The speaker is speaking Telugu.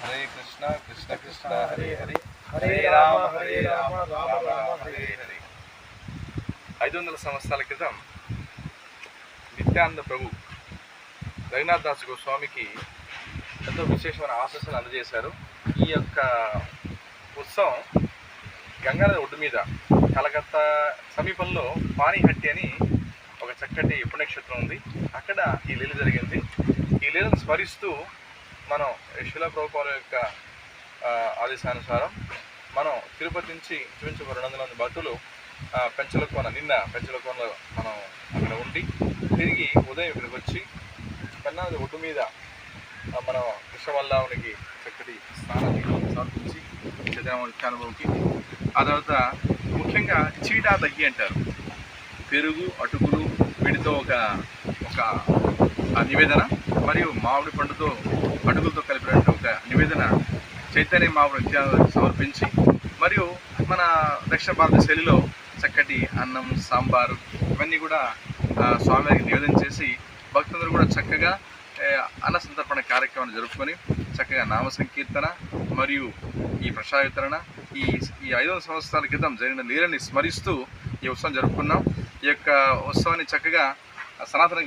హరే కృష్ణ కృష్ణ కృష్ణ హరే హరే హరే. రామ హరే రామ రామ రామ హరే హరే ఐదు వందల సంవత్సరాల క్రితం నిత్యానంద ప్రభు రఘునాథ్ దాస్ గోస్వామికి ఎంతో విశేషమైన ఆశస్సులు అందజేశారు. ఈ యొక్క ఉత్సవం గంగానది ఒడ్డు మీద కలకత్తా సమీపంలో పానీహట్టి అని ఒక చక్కటి పుణ్యక్షేత్రం ఉంది. అక్కడ ఈ లీల జరిగింది. ఈ లీలను స్మరిస్తూ మనం యశుల ప్రభుపాల యొక్క ఆదేశానుసారం మనం తిరుపతి నుంచి ఇంచుమించు రెండు వందల మంది భక్తులు పెంచల పెంచలకోన నిన్న పెంచలకోనలో మనం అక్కడ ఉండి తిరిగి ఉదయం ఇక్కడికి వచ్చి పెన్నాది ఒడ్డు మీద మనం కృష్ణవల్లావునికి చక్కటి స్నానాన్ని సమర్పించి చంద్రమౌళి అనుభవంకి ఆ తర్వాత ముఖ్యంగా చీడా దగ్గి అంటారు. పెరుగు అటుకులు వీటితో ఒక ఒక నివేదన మరియు మామిడి పండుతో పండుగలతో కలిపినటువంటి ఒక నివేదన చైతన్య మామిడి సమర్పించి మరియు మన దక్షిణ భారత శైలిలో చక్కటి అన్నం సాంబారు ఇవన్నీ కూడా స్వామివారికి నివేదన చేసి భక్తులందరూ కూడా చక్కగా అన్న సంతర్పణ కార్యక్రమాన్ని జరుపుకొని చక్కగా నామ సంకీర్తన మరియు ఈ ప్రసాద వితరణ ఈ ఈ ఐదు వందల సంవత్సరాల క్రితం జరిగిన లీలని స్మరిస్తూ ఈ ఉత్సవం జరుపుకున్నాం. ఈ యొక్క ఉత్సవాన్ని చక్కగా సనాతన